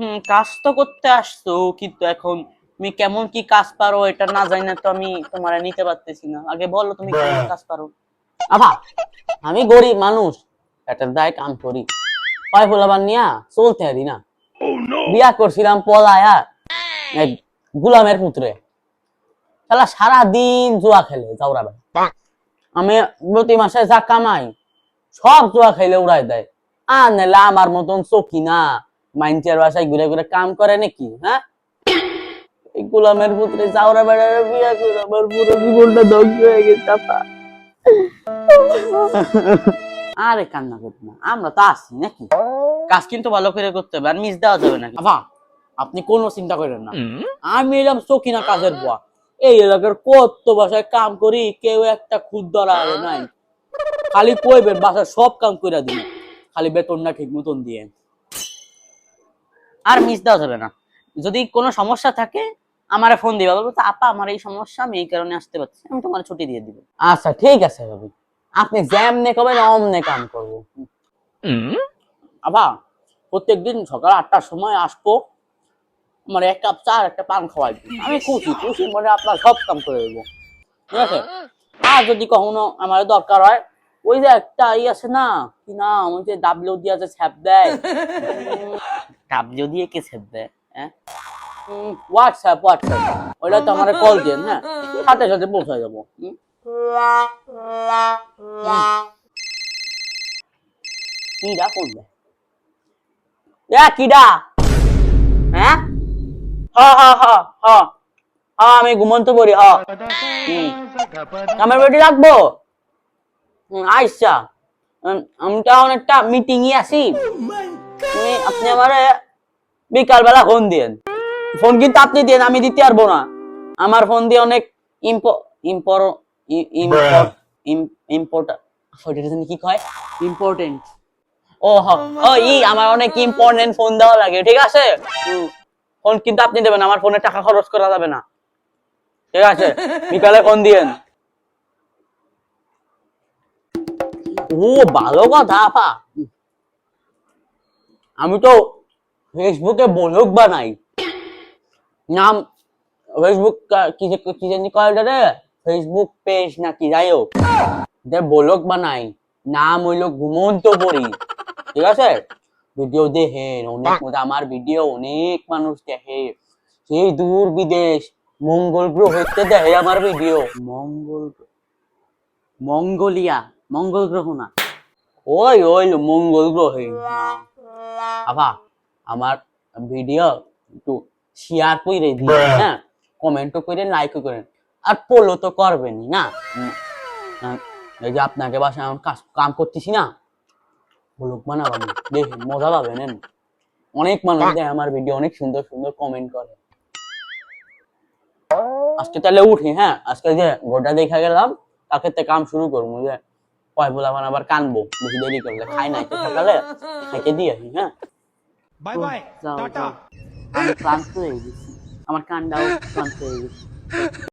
হুম কাজ তো করতে আসছো কিন্তু এখন তুমি কেমন কি কাজ পারো এটা না জানি না তো আমি তোমার নিতে পারতেছি না। আগে বলো তুমি কেমন কাজ পারো। আবা আমি গরিব মানুষ একটা দায় কাম করি। কয় ফুলাবার নিয়া চলতে পারি না। বিয়া করছিলাম পলায়া গুলামের পুত্রে। তাহলে সারা দিন জুয়া খেলে ভাই। আমি প্রতি মাসে যা কামাই সব জুয়া খেলে উড়াই দেয়। আর নাহলে আমার মতন চকি না। মাইনচের বাসায় ঘুরে ঘুরে কাম করে নাকি হ্যাঁ? এই গোলামের পুত্রে যাওরা বেড়ারে বিয়া করে আমার পুরো জীবনটা ধ্বংস হয়ে গেছে আপা। আরে কান্না করব না আমরা তো আছি নাকি? কাজ কিন্তু ভালো করে করতে হবে আর মিস দেওয়া যাবে নাকি? আপা আপনি কোনো চিন্তা করেন না। আমি এলাম চকিনা কাজের বুয়া। এই এলাকার কত বাসায় কাম করি কেউ একটা খুদ ধরা নাই। খালি কইবেন বাসার সব কাম করে দিন খালি বেতনটা ঠিক মতন দিয়ে। আর মিস দেওয়া যাবে না। যদি কোনো সমস্যা থাকে আমার ফোন দিবা। বলব তো আপা আমার এই সমস্যা আমি এই কারণে আসতে পারছি আমি তোমার ছুটি দিয়ে দিব। আচ্ছা ঠিক আছে ভাবি। আপনি যেমনে কবেন অমনে কাম করব। আবা প্রত্যেকদিন সকাল আটটার সময় আসব আমার এক কাপ চা আর একটা পান খাওয়াই। আমি খুশি খুশি মনে আপনার সব কাম করে দেবো। ঠিক আছে? আর যদি কখনো আমার দরকার হয় ওই যে একটা ই আছে না কি না ওই যে ডাব্লিউ দিয়ে আছে ছ্যাপ দেয়। ডাব্লিউ দিয়ে কে ছ্যাপ দেয় হ্যাঁ? হোয়াটসঅ্যাপ হোয়াটসঅ্যাপ ওইটা তো আমার কল দেন হ্যাঁ সাথে সাথে পৌঁছে যাব কিডা করবে? কিডা! হ্যাঁ? হ হ হ হ। আমি ঘুমন্ত পড়ি হ। আমার বেটি হুম, আচ্ছা আমি তখন একটা মিটিং আছি। তুমি আপনি আমার বিকাল বেলা ফোন দিয়েন। ফোন কিন্তু আপনি দিয়েন আমি দিতে পারব না। আমার ফোন দিয়ে অনেক ইম্পো ইম্পর ইম্পোর্ট কি কয়? ইম্পর্টেন্ট ও হ ও ই আমার অনেক ইম্পর্টেন্ট ফোন দেওয়া লাগে ঠিক আছে? ফোন কিন্তু আপনি দেবেন আমার ফোনে টাকা খরচ করা যাবে না। ঠিক আছে? বিকালে ফোন দিয়েন। ও ভালো কথা আপা। আমি তো ফেসবুকে ব্লগ বানাই। নাম, ফেসবুক কা- কি জানি কয় রে? ফেসবুক পেজ নাকি যাই হোক। যে ব্লগ বানাই, নাম হইল ঘুমন্ত পড়ি ঠিক আছে? ভিডিও দেখেন, অনেক আমার ভিডিও অনেক মানুষ দেখে। সেই দূর বিদেশ, মঙ্গল গ্রহ হইতে দেখে আমার ভিডিও। মঙ্গল মঙ্গোলিয়া, মঙ্গল গ্রহ না। ওই ওই মঙ্গল গ্রহে। আবা আমার ভিডিও একটু শেয়ার করে দিন হ্যাঁ? কমেন্টও করে লাইক করেন আর ফলো তো করবেনই না? এই যে আপনাকে বাসায় আমি কাজ কাম করতেছি না ব্লগ বানাবো আমি দেখে মজা পাবেন এন। অনেক মানুষ দেয় আমার ভিডিও অনেক সুন্দর সুন্দর কমেন্ট করে। আজকে তাহলে উঠি হ্যাঁ? আজকে যে গোটা দেখা গেলাম তাকে তে কাম শুরু করব যে কয় বলে আবার আবার কানবো। বেশি দেরি করলে খাই নাই তো সকালে। খাইতে দিয়ে আসি হ্যাঁ? Bye bye tata. আমি ক্লান্ত হয়ে গেছি। আমার কান্ডাও ক্লান্ত হয়ে গেছে।